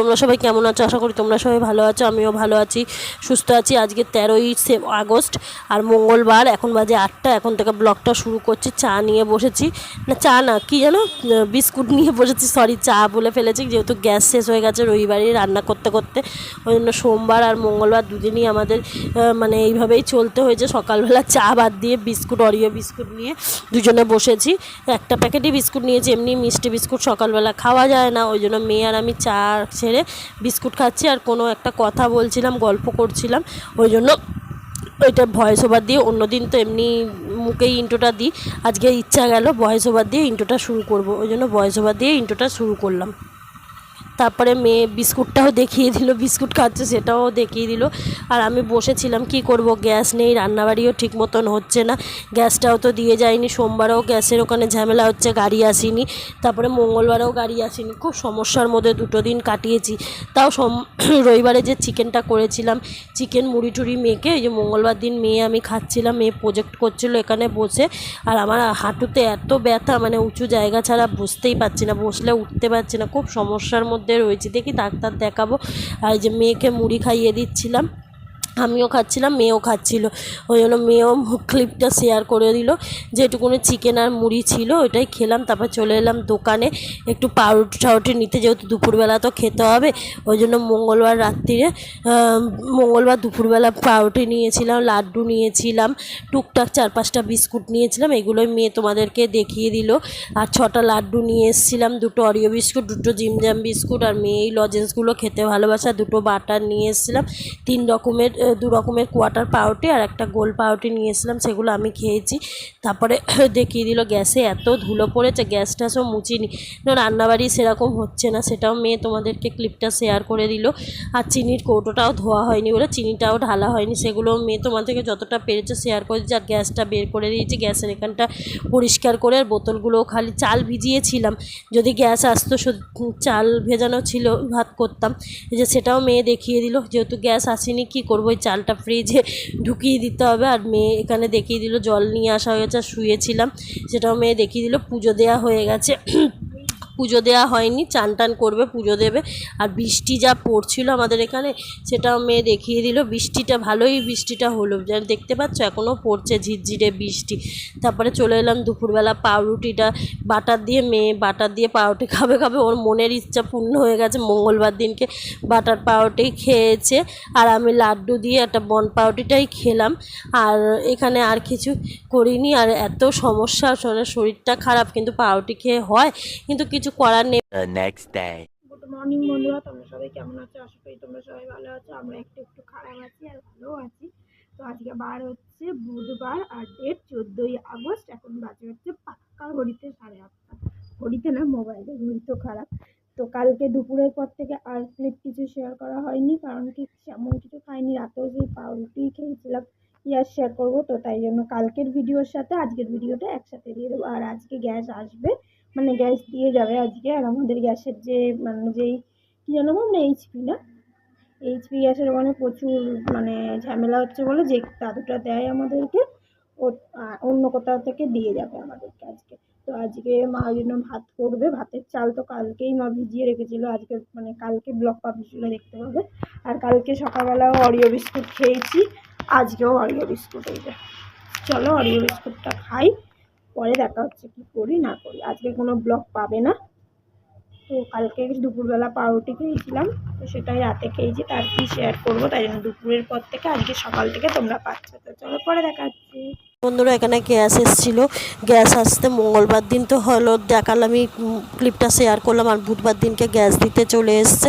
তোমরা সবাই কেমন আছো? আশা করি তোমরা সবাই ভালো আছো, আমিও ভালো আছি, সুস্থ আছি। আজকে তেরোই আগস্ট আর মঙ্গলবার, এখন বাজে আটটা, এখন থেকে ব্লগটা শুরু করছি, চা নিয়ে বসেছি। না, চা না, কি জানো বিস্কুট নিয়ে বসেছি সরি চা বলে ফেলেছি, যেহেতু গ্যাস শেষ হয়ে গেছে রবিবারই রান্না করতে করতে। ওই জন্য সোমবার আর মঙ্গলবার দুদিনই আমাদের মানে এইভাবেই চলতে হয়েছে। সকালবেলা চা বাদ দিয়ে বিস্কুট অরিও বিস্কুট নিয়ে দুজনে বসেছি। একটা প্যাকেটই বিস্কুট নিয়েছি, এমনি মিষ্টি বিস্কুট সকালবেলা খাওয়া যায় না। ওই জন্য মেয়ে আর আমি চা ছেড়ে বিস্কুট খাচ্ছি আর কোনো একটা কথা বলছিলাম, গল্প করছিলাম। ওই জন্য ওইটা ভয়েস ওভার দিয়ে অন্যদিন তো এমনি মুখেই ইন্টোটা দিই। আজকে ইচ্ছা গেল ভয়েস ওভার দিয়ে ইন্টোটা শুরু করব। ওই জন্য ভয়েস ওভার দিয়ে ইন্টোটা শুরু করলাম। তারপরে মেয়ে বিস্কুটটাও দেখিয়ে দিল, বিস্কুট খাচ্ছে সেটাও দেখিয়ে দিল। আর আমি বসেছিলাম, কি করব? গ্যাস নেই, রান্নাবাড়িও ঠিক মতন হচ্ছে না। গ্যাসটাও তো দিয়ে যায়নি, সোমবারেও গ্যাসের ওখানে ঝামেলা হচ্ছে, গাড়ি আসেনি। তারপরে মঙ্গলবারেও গাড়ি আসেনি, খুব সমস্যার মধ্যে দুটো দিন কাটিয়েছি। তাও সোম, রবিবারে যে চিকেনটা করেছিলাম, চিকেন মুড়ি টুড়ি মেখে, এই যে মঙ্গলবার দিন মেয়ে আমি খাচ্ছিলাম, মেয়ে প্রজেক্ট করছিল এখানে বসে। আর আমার হাঁটুতে এত ব্যথা মানে উঁচু জায়গা ছাড়া বসতেই পারছি না, বসলে উঠতে পারছি না, খুব সমস্যার মধ্যে রয়েছি দেখি ডাক্তার দেখাবো। আর যে মেয়েকে মুড়ি খাইয়ে দিচ্ছিলাম। আমিও খাচ্ছিলাম, মেয়েও খাচ্ছিল। ওই জন্য মেয়েও ক্লিপটা শেয়ার করে দিল। যেটুকুনি চিকেন আর মুড়ি ছিল, ওইটাই খেলাম। তারপর চলে এলাম দোকানে। একটু পাউরুটি টাউরুটি নিতে যেহেতু দুপুরবেলা তো খেতে হবে, ওই জন্য মঙ্গলবার রাত্রিরে মঙ্গলবার দুপুরবেলা পাউরুটি নিয়েছিলাম, লাড্ডু নিয়েছিলাম, টুকটাক চার পাঁচটা বিস্কুট নিয়েছিলাম, এগুলোই মেয়ে তোমাদেরকে দেখিয়ে দিল। আর ছটা লাড্ডু নিয়ে এসেছিলাম, দুটো অরিও বিস্কুট, দুটো জিমজাম বিস্কুট, আর মেয়ে এই লজেন্সগুলো খেতে ভালোবাসা দুটো বাটার নিয়ে এসেছিলাম। তিন রকমের দু রকমের কোয়াটার পাউরুটি আর একটা গোল পাউরুটি নিয়ে এসেছিলাম সেগুলো আমি খেয়েছি। তারপরে দেখিয়ে দিল, গ্যাসে এত ধুলো পড়েছে গ্যাস ট্যাসও মুচিনি রান্নাবাড়ি সেরকম হচ্ছে না, সেটাও মেয়ে তোমাদেরকে ক্লিপটা শেয়ার করে দিল। আর চিনির কৌটোটাও ধোয়া হয়নি বলে, চিনিটাও ঢালা হয়নি, সেগুলো মেয়ে তোমাদেরকে যতটা পেরেছে শেয়ার করে দিয়েছে, আর গ্যাসটা বের করে দিয়েছি, গ্যাসের এখানটা পরিষ্কার করে আর বোতলগুলোও খালি চাল ভিজিয়েছিলাম। যদি গ্যাস আসতো সত- চাল ভেজানো ছিল, ভাত করতাম। যে সেটাও মেয়ে দেখিয়ে দিল, যেহেতু গ্যাস আসেনি, কি করব? ওই চালটা ফ্রিজে ঢুকিয়ে দিতে হবে। আর মেয়ে এখানে দেখিয়ে দিল, জল নিয়ে আসা হয়েছে, আর শুয়েছিলাম। সেটাও মেয়ে দেখিয়ে দিল, পুজো দেওয়া হয়ে গেছে। পুজো দেওয়া হয়নি চান টান করবে, পুজো দেবে। আর বৃষ্টি যা পড়ছিল আমাদের এখানে, সেটাও মেয়ে দেখিয়ে দিল। বৃষ্টিটা ভালোই, বৃষ্টিটা হলো। যা দেখতে পাচ্ছ, এখনও পড়ছে ঝিরঝিরে বৃষ্টি। তারপরে চলে এলাম দুপুরবেলা পাউরুটিটা, বাটার দিয়ে মেয়ে বাটার দিয়ে পাউরুটি খাবে খাবে। ওর মনের ইচ্ছা পূর্ণ হয়ে গেছে। মঙ্গলবার দিনকে বাটার পাউরুটি খেয়েছে। আর আমি লাড্ডু দিয়ে একটা বন পাউরুটিটাই খেলাম। আর এখানে আর কিছু করিনি। আর এত সমস্যা, শরীরটা খারাপ। কিন্তু পাউরুটি খেয়ে হয়। কিন্তু কিছু করার নেই। The next day. Good morning বন্ধুরা তোমরা সবাই কেমন আছো? আশা করি তোমরা সবাই ভালো আছো। আমরা একটু একটু খারাপ আছি আর ভালোও আছি। তো আজকে বার হচ্ছে বুধবার আর ডেট চোদ্দোই আগস্ট। এখন বাজে হচ্ছে পাক্কা ঘড়িতে সাড়ে আটটা। ঘড়িতে না মোবাইলে ঘড়ি তো খারাপ। তো কালকে দুপুরের পর থেকে আর ক্লিপ কিছু শেয়ার করা হয়নি কারণ কি তেমন কিছু খাইনি। রাতেও সেই পাউরুটি খেয়েছিলাম ইয়ার শেয়ার করব? তো তাই জন্য কালকের ভিডিওর সাথে আজকের ভিডিওটা একসাথে দিয়ে দেবো। আর আজকে গ্যাস আসবে মানে গ্যাস দিয়ে যাবে আজকে, আর আমাদের গ্যাসের যে মানে যেই, কী যেন বল না এইচপি না? এইচপি গ্যাসের ওখানে প্রচুর মানে ঝামেলা হচ্ছে বলে যে দাদুটা দেয় আমাদেরকে, ও অন্য কোথাও থেকে দিয়ে যাবে আমাদেরকে আজকে। তো আজকে মা ওই জন্য ভাত করবে, ভাতের চাল তো কালকেই মা ভিজিয়ে রেখেছিল, আজকে মানে কালকে ব্লগ পাবলিশ হলে দেখতে পাবে। আর কালকে সকালবেলাও অরিও বিস্কুট খেয়েছি, আজকেও অরিও বিস্কুট এই যে। চলো অরিও বিস্কুটটা খাই। পরে দেখা হচ্ছে কি করি, না করি। আজকে কোনো ব্লগ পাবে না। তো কালকে দুপুরবেলা পাউরুটি খেয়েছিলাম, তো সেটাই রাতে খেয়েছি, তার কি শেয়ার করব, তাই জন্য দুপুরের পর থেকে আজকে সকাল থেকে তোমরা পাচ্ছ। তো চলো পরে দেখা হচ্ছে। বন্ধুরা, এখানে গ্যাস এসেছিল। গ্যাস আসতে মঙ্গলবার দিন তো হলো। দেখালামই ক্লিপটা শেয়ার করলাম আর বুধবার দিনকে গ্যাস দিতে চলে এসছে।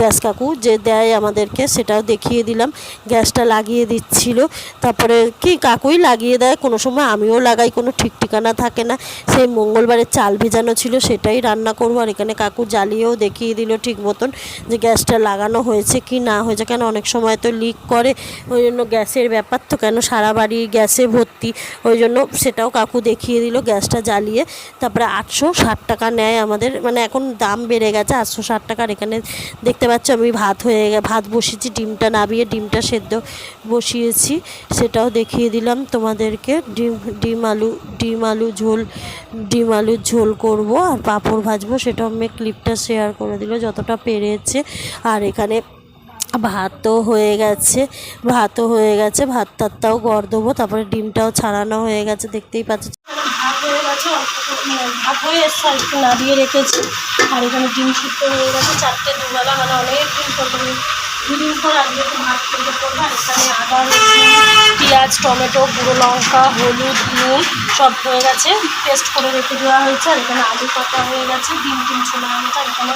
গ্যাস কাকু যে দেয় আমাদেরকে, সেটাও দেখিয়ে দিলাম। গ্যাসটা লাগিয়ে দিচ্ছিল। তারপরে কি কাকুই লাগিয়ে দেয়? কোনো সময় আমিও লাগাই, কোনো ঠিক ঠিকানা থাকে না। সেই মঙ্গলবারে চাল ভেজানো ছিল, সেটাই রান্না করব। আর এখানে কাকু জ্বালিয়েও দেখিয়ে দিল ঠিক মতন যে গ্যাসটা লাগানো হয়েছে কি না হয়েছে। কেন অনেক সময় তো লিক করে, ওই জন্য গ্যাসের ব্যাপার তো কেন সারা বাড়ি গ্যাসে ভর্তি বাটি ওই জন্য সেটাও কাকু দেখিয়ে দিল, গ্যাসটা জ্বালিয়ে। তারপরে আটশো ষাট টাকা নেয় আমাদের মানে এখন দাম বেড়ে গেছে, আটশো ষাট টাকার এখানে দেখতে পাচ্ছ আমি ভাত হয়ে গে ভাত বসিয়েছি, ডিমটা নাবিয়ে ডিমটা সেদ্ধ বসিয়েছি, সেটাও দেখিয়ে দিলাম তোমাদেরকে। ডিম ডিম আলু ডিম আলু ঝোল, ডিম আলুর ঝোল করব আর পাঁপড় ভাজবো, সেটাও আমি ক্লিপটা শেয়ার করে দিল, যতটা পেরেছে। আর এখানে ভাতও হয়ে গেছে, ভাতও হয়ে গেছে, ভাত টাতটাও গড় দেবো, তারপরে ডিমটাও ছাড়ানো হয়ে গেছে, দেখতেই পাচ্ছ। ভাত হয়ে গেছে মানে ভাত হয়ে এসছে, আর একটু নাড়িয়ে রেখেছি। আর এখানে ডিম সিদ্ধ হয়ে গেছে, চারটে, দুবেলা মানে অনেক মানে দুদিন পর আজকে ভাত করব আর এখানে আদা পেঁয়াজ, টমেটো, গুঁড়ো লঙ্কা, হলুদ, নুন, সব হয়ে গেছে। পেস্ট করে রেখে দেওয়া হয়েছে, আর এখানে আলু কাটা হয়ে গেছে, ডিম টিম ছোলা হয়েছে আর এখানে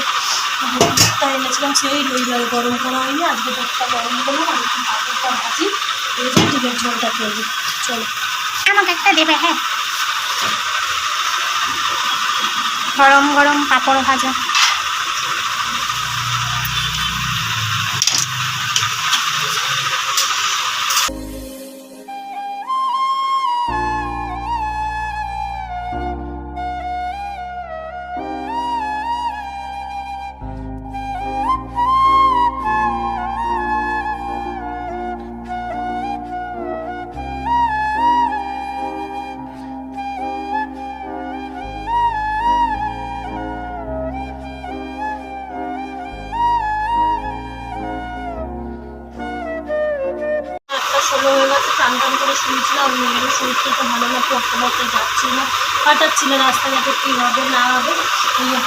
দুধটা এনেছিলাম সেই রবিবার গরম করা হয়নি, আজকে দুধটা গরম করলাম আর একটু পাঁপড়টা ভাজি যে ডিমের ঝোলটা করব। চলো। আমাকে একটা দেবে হ্যাঁ। গরম গরম পাঁপড় ভাজা। শুনছিলাম মেয়েরও শরীরটা তো ভালো না পড়তে পড়তে যাচ্ছি না। কাটাচ্ছিল রাস্তাঘাটে কী হবে না হবে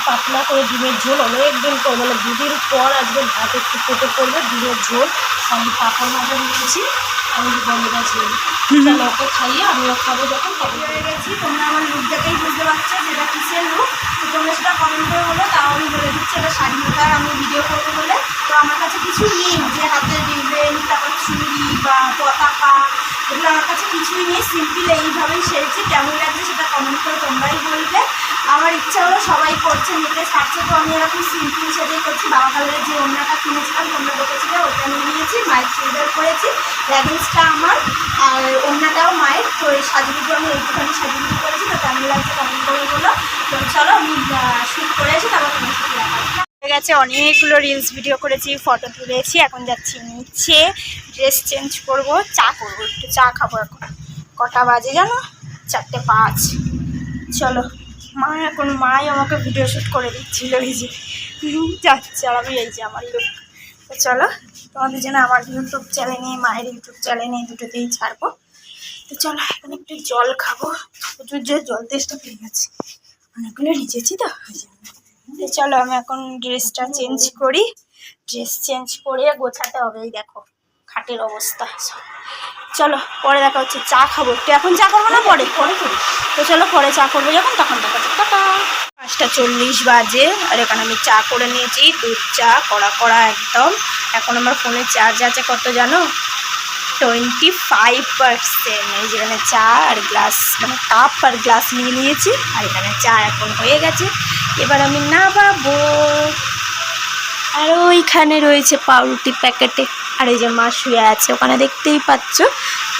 পাতলা করে ডিমের ঝোল অনেক দিন পর মানে দুদিন পর আজকে ভাত একটু পেটে পড়বে ডিমের ঝোল। আমি পাপড় ভাজা নিয়েছি আমি বলে গেছি ওকে খাইয়ে আমিও খাব যখন তখন হয়ে গেছি তোমরা আমার লুক দেখেই বুঝতে পারছ যেটা কিসের লুক তো তোমরা সেটা কমেন্ট করে বলো তাও আমি বলে দিচ্ছি এটা স্বাধীনতার আমি ভিডিও করব বলে। তো আমার কাছে কিছু নেই যে হাতে রিবেন তারপর চুড়ি বা পতাকা এগুলো আমার কাছে কিছুই নেই সিম্পল এইভাবেই সেরেছি কেমন লাগছে সেটা কমেন্ট করে তোমরাই বলবে। আমার ইচ্ছা হলো সবাই করছে মেয়েদের সারছে তো আমি এরকম সিম্পল সেটাই করছি। বাবা কালের যে ওড়নাটা কিনেছিলাম, তোমরা দেখেছিলে, ওটা নিয়ে নিয়েছি, মায়ের চুড়িদার করেছি লেগিংসটা আমার, আর ওড়নাটাও মায়ের, তো এই সাজুগুলো আমি একটুখানি সাজুগুলো করেছি, তো কেমন লাগছে কমেন্ট করে বলো। তো চলো, আমি শ্যুট করে এসে তারপর তোমার সাথে দেখা গেছে। অনেকগুলো রিলস ভিডিও করেছি ফটো তুলেছি, এখন যাচ্ছি নিচে। ড্রেস চেঞ্জ করব, চা করব, একটু চা খাব এখন। কটা বাজে জানো? চারটে পাঁচ। চলো, মা এখন, মাই আমাকে ভিডিও শ্যুট করে দিচ্ছিল এই যে। যাচ্ছে আর আমি এই যে আমার লুক তো চলো, তোমাদের জন্য আমার ইউটিউব চ্যানেল চ্যানেলে মায়ের ইউটিউব চ্যানেল চ্যানেলে দুটোতেই ছাড়বো। তো চলো, এখন একটু জল খাব। প্রচুর জল তেষ্টা পেয়ে গেছে। অনেকগুলো নিচেছি তো তো চলো আমি এখন ড্রেসটা চেঞ্জ করি। ড্রেস চেঞ্জ করে গোছাতে হবে এই দেখো খাটের অবস্থা। চলো পরে দেখা হচ্ছে চা খাব। একটু এখন চা করব না পরে? পরে করি। তো চলো পরে চা করব যখন তখন দেখা টাটা। পাঁচটা চল্লিশ বাজে আর এখানে আমি চা করে নিয়েছি দুধ চা কড়া কড়া একদম। এখন আমার ফোনে চার্জ আছে কত জানো? টোয়েন্টি ফাইভ পার্সেন্ট এই যেখানে চা আর গ্লাস মানে কাপ আর গ্লাস নিয়ে নিয়েছি আর এখানে চা এখন হয়ে গেছে। এবার আমি না নামাবো। আর ওইখানে রয়েছে পাউরুটি প্যাকেটে আর এই যে মা শুয়ে আছে, ওখানে দেখতেই পাচ্ছ?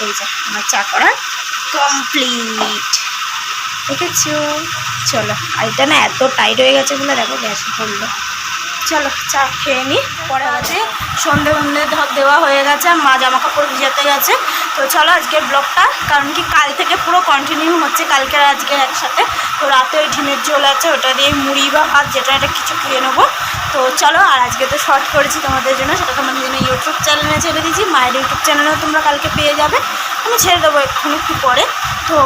এই যে, আমার চা করা কমপ্লিট দেখেছ? চলো, আর এটা না এত টাইট হয়ে গেছে বলে দেখো গ্যাস পড়ল। চলো, চা খেয়ে নিই পরে আছে সন্ধে সন্ধে ধর দেওয়া হয়ে গেছে, আর মা জামা কাপড় ভিজাতে গেছে। তো চলো আজকের ব্লগটা, কারণ কি কাল থেকে পুরো কন্টিনিউ হচ্ছে, কালকে আর আজকে একসাথে। তো রাতে ওই ঢিমের ঝোল আছে, ওটা দিয়ে মুড়ি বা ভাত, যেটা এটা কিছু খেয়ে নেব। তো চলো, আর আজকে তো শর্ট করেছি তোমাদের জন্য, সেটা তোমাদের জন্য ইউটিউব চ্যানেলে ছেড়ে দিয়েছি। মায়ের ইউটিউব চ্যানেলেও তোমরা কালকে পেয়ে যাবে। আমি ছেড়ে দেবো এক্ষুনি একটু পরে। তো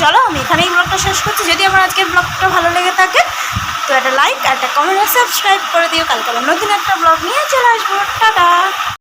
চলো, আমি এখানেই ব্লগটা শেষ করছি। যদি আমার আজকের ব্লগটা ভালো লেগে থাকে তো একটা লাইক আর একটা কমেন্ট সাবস্ক্রাইব করে দিও। কালকে নতুন একটা ব্লগ নিয়ে চলে আসব। টাটা!